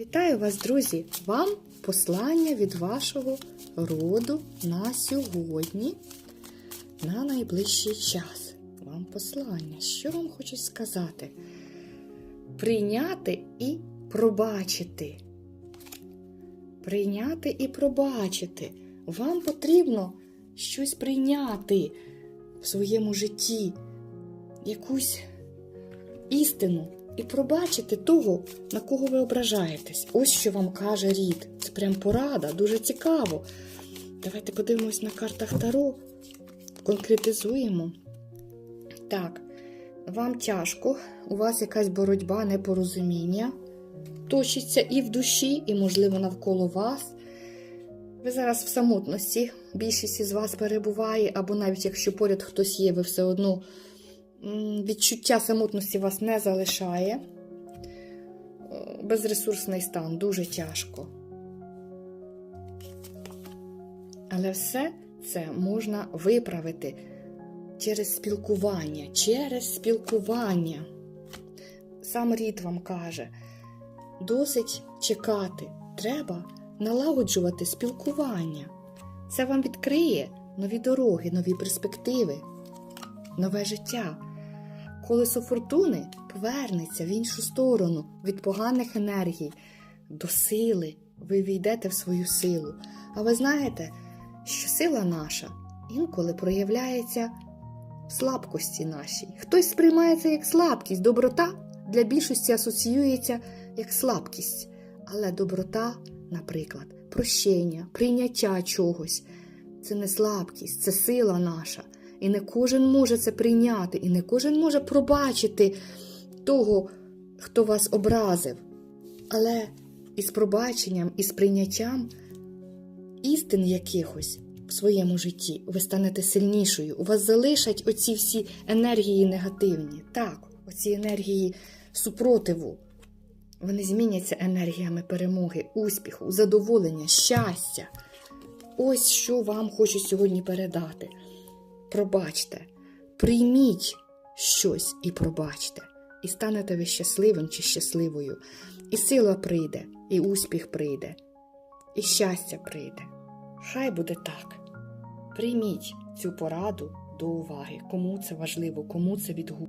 Вітаю вас, друзі! Вам послання від вашого роду на сьогодні, на найближчий час. Вам послання. Що вам хочуть сказати? Прийняти і пробачити. Прийняти і пробачити. Вам потрібно щось прийняти в своєму житті, якусь істину і пробачити того, на кого ви ображаєтесь. Ось що вам каже рід. Це прям порада, дуже цікаво. Давайте подивимось на картах Таро, конкретизуємо. Так, вам тяжко, у вас якась боротьба, непорозуміння точиться і в душі, і, можливо, навколо вас. Ви зараз в самотності, більшість із вас перебуває, або навіть якщо поряд хтось є, ви все одно відчуття самотності вас не залишає. Е, Безресурсний стан дуже тяжко. Але все це можна виправити через спілкування, через спілкування. Сам рід вам каже, досить чекати, треба налагоджувати спілкування. Це вам відкриє нові дороги, нові перспективи, нове життя. Колесо фортуни повернеться в іншу сторону від поганих енергій до сили. Ви війдете в свою силу. А ви знаєте, що сила наша інколи проявляється в слабкості нашій. Хтось сприймає це як слабкість. Доброта для більшості асоціюється як слабкість. Але доброта, наприклад, прощення, прийняття чогось це не слабкість, це сила наша. І не кожен може це прийняти, і не кожен може пробачити того, хто вас образив. Але із пробаченням, із прийняттям істин якихось в своєму житті ви станете сильнішою. У вас залишать оці всі енергії негативні. Так, оці енергії супротиву. Вони зміняться енергіями перемоги, успіху, задоволення, щастя. Ось що вам хочу сьогодні передати. Пробачте, прийміть щось і пробачте, і станете ви щасливим чи щасливою. І сила прийде, і успіх прийде, і щастя прийде. Хай буде так. Прийміть цю пораду до уваги, кому це важливо, кому це відгукує.